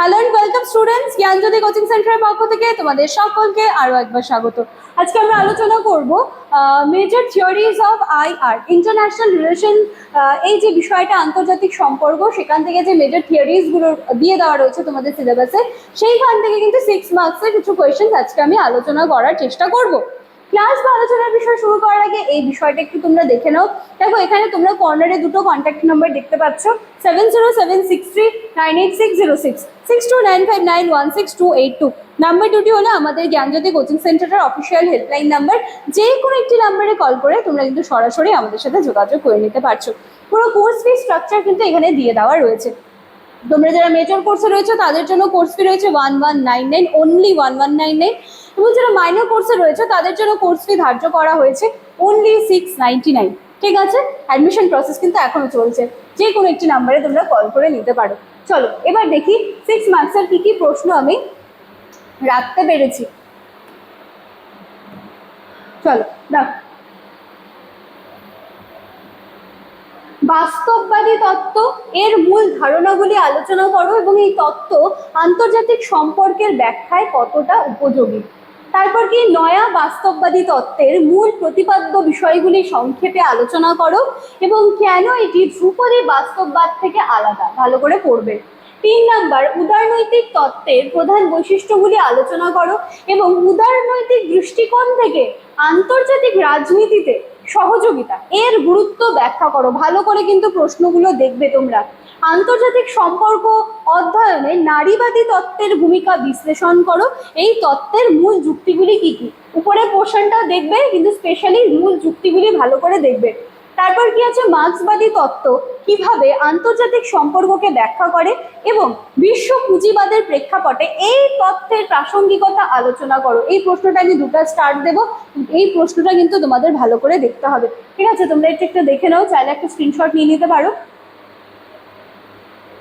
Hello and welcome students Gyanjyoti coaching সেন্টারের পক্ষ থেকে তোমাদের সকলকে আরও একবার স্বাগত। আজকে আমরা আলোচনা করব major theories of I R international relation এই যে বিষয়টা আন্তর্জাতিক সম্পর্ক, সেখান থেকে যে মেজর থিওরিজগুলো দিয়ে দেওয়া রয়েছে তোমাদের সিলেবাসে সেইখান থেকে কিন্তু সিক্স মার্কসের কিছু কোয়েশ্চেন আজকে আমি আলোচনা করার চেষ্টা করব। ক্লাস বা আলোচনার বিষয় শুরু করার আগে এই বিষয়টা একটু তোমরা দেখে নাও। দেখো, এখানে তোমরা কর্নারে দুটো কন্ট্যাক্ট নাম্বার দেখতে পাচ্ছ। Seven zero seven six three nine eight six zero six six two nine five nine one six two eight two number দুটি হলো আমাদের জ্ঞানজ্যোতি কোচিং সেন্টারের অফিসিয়াল হেল্পলাইন নাম্বার যে কোনো একটি নাম্বারে কল করে তোমরা কিন্তু সরাসরি আমাদের সাথে যোগাযোগ করে নিতে পারছ। পুরো কোর্স ফি স্ট্রাকচার কিন্তু এখানে দিয়ে দেওয়া রয়েছে। তোমরা যারা মেজর কোর্সে রয়েছে, তাদের জন্য কোর্স ফি রয়েছে one one nine nine only one one nine nine এবং যারা মাইনর কোর্সে রয়েছে, তাদের জন্য কোর্স ফি ধার্য করা হয়েছে অনলি সিক্স নাইনটি নাইন ঠিক আছে? অ্যাডমিশন প্রসেস কিন্তু এখনও চলছে। যে কোনো একটি নাম্বারে তোমরা কল করে নিতে পারো। চলো, এবার দেখি সিক্স মার্কসের কী কী প্রশ্ন আমি রাখতে পেরেছি। চলো দেখো বাস্তববাদী তত্ত্ব এর মূল ধারণাগুলি আলোচনা করো এবং এই তত্ত্ব আন্তর্জাতিক সম্পর্কের ব্যাখ্যায় কতটা উপযোগী। তারপর কি নয়া বাস্তববাদী তত্ত্বের মূল প্রতিপাদ্য বিষয়গুলি সংক্ষেপে আলোচনা করো এবং কেন এটি ধ্রুপদী বাস্তববাদ থেকে আলাদা? ভালো করে পড়বে। তিন নাম্বার, উদারনৈতিক তত্ত্বের প্রধান বৈশিষ্ট্যগুলি আলোচনা করো এবং উদারনৈতিক দৃষ্টিকোণ থেকে আন্তর্জাতিক রাজনীতিতে সহযোগিতা। এর গুরুত্ব ব্যাখ্যা করো। ভালো করে কিন্তু প্রশ্নগুলো দেখবে তোমরা। আন্তর্জাতিক সম্পর্ক অধ্যয়নে নারীবাদী তত্ত্বের ভূমিকা বিশ্লেষণ করো। এই তত্ত্বের মূল যুক্তিগুলি কি কি? উপরে পোর্শনটা দেখবে, কিন্তু স্পেশালি মূল যুক্তিগুলি ভালো করে দেখবে। তারপর কি আছে মার্ক্সবাদী তত্ত্ব? কীভাবে আন্তর্জাতিক সম্পর্ককে ব্যাখ্যা করে এবং বিশ্ব পুঁজিবাদের প্রেক্ষাপটে এই তত্ত্বের প্রাসঙ্গিকতা আলোচনা করো? এই প্রশ্নটা আমি দুটা স্টার্ট দেব। এই প্রশ্নটা কিন্তু তোমাদের ভালো করে দেখতে হবে। ঠিক আছে, তোমরা একটু একটু দেখে নাও, চাইলে একটা স্ক্রিনশট নিয়ে নিতে পারো।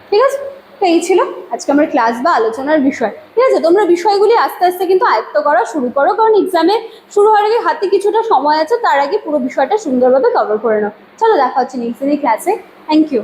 ঠিক আছে? তো এই ছিল আজকে আমার ক্লাস বা আলোচনার বিষয়। ঠিক আছে? তোমরা বিষয়গুলি আস্তে আস্তে কিন্তু আয়ত্ত করা শুরু করো। কারণ এক্সামে শুরু হওয়ার আগে হাতে কিছুটা সময় আছে, তার আগে পুরো বিষয়টা সুন্দরভাবে কভার করে নাও। চলো দেখা হচ্ছে নেক্সট দিনের ক্লাসে থ্যাংক ইউ